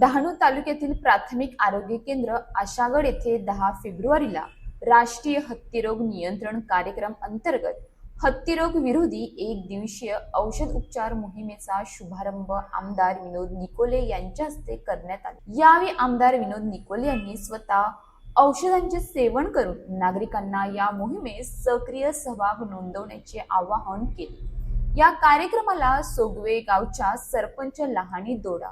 डहाणू तालुक्यातील प्राथमिक आरोग्य केंद्र आशागड येथे दहा फेब्रुवारीला राष्ट्रीय हत्तीरोग नियंत्रण कार्यक्रम अंतर्गत हत्तीरोग विरोधी एक दिवसीय औषध उपचार मोहिमेचा शुभारंभ आमदार विनोद निकोले यांच्या हस्ते करण्यात आला. यावेळी आमदार विनोद निकोले यांनी स्वतः औषधांचे सेवन करून नागरिकांना या मोहिमेत सक्रिय सहभाग नोंदवण्याचे आवाहन केले. या कार्यक्रमाला सोगवे गावच्या सरपंच लहानी दोडा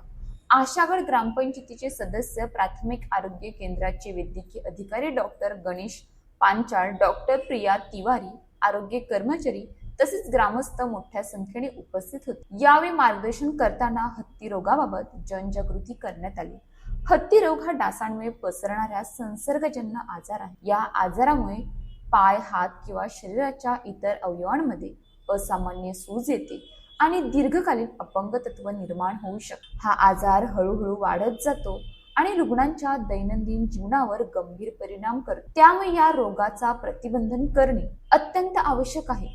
आशागड ग्रामपंचायतीचे सदस्य प्राथमिक आरोग्य केंद्राचे वैद्यकीय अधिकारी डॉक्टर गणेश पांचाळ डॉक्टर प्रिया तिवारी आरोग्य कर्मचारी तसेच ग्रामस्थ मोठ्या संख्येने उपस्थित होते. यावेळी मार्गदर्शन करताना हत्ती रोगाबाबत जनजागृती करण्यात आली. हत्ती रोग हा डासांमुळे पसरणाऱ्या संसर्गजन्य आजार आहे. या आजारामुळे पाय हात किंवा शरीराच्या इतर अवयवांमध्ये असामान्य सूज येते. आणि दीर्घकालीन अपंगतत्व निर्माण होऊ शकते. हा आजार हळूहळू वाढत जातो आणि रुग्णांच्या दैनंदिन जीवनावर गंभीर परिणाम करतो. त्यामुळे या रोगाचा प्रतिबंधन करणे अत्यंत आवश्यक आहे.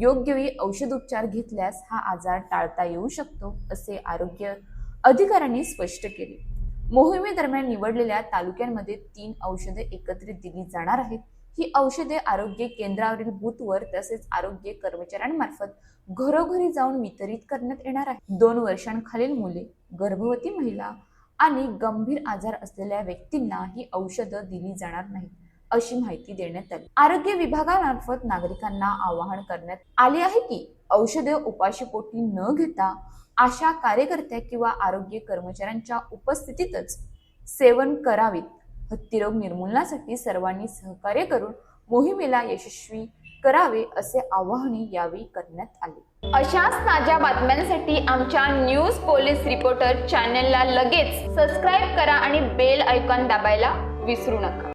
योग्य वेळी औषध उपचार घेतल्यास हा आजार टाळता येऊ शकतो असे आरोग्य अधिकाऱ्यांनी स्पष्ट केले. मोहिमेदरम्यान निवडलेल्या तालुक्यांमध्ये तीन औषधे एकत्रित दिली जाणार आहेत. ही औषधे आरोग्य केंद्रावरील बूथवर तसेच आरोग्य कर्मचाऱ्यांमार्फत घरोघरी जाऊन वितरित करण्यात येणार आहे. दोन वर्षांखालील मुले गर्भवती महिला आणि गंभीर आजार असलेल्या व्यक्तींना ही औषधं दिली जाणार नाहीत अशी माहिती देण्यात आली. आरोग्य विभागामार्फत नागरिकांना आवाहन करण्यात आले आहे की औषधे उपाशीपोटी न घेता आशा कार्यकर्त्या किंवा आरोग्य कर्मचाऱ्यांच्या उपस्थितीतच सेवन करावीत हत्तीरोग निर्मूलनासाठी सर्वांनी सहकार्य करून मोहिमेला यशस्वी करावे असे आवाहनही यावेळी करण्यात आले. अशाच ताज्या बातम्यांसाठी आमच्या न्यूज पोलीस रिपोर्टर चॅनेलला लगेच सबस्क्राईब करा आणि बेल आयकॉन दाबायला विसरू नका.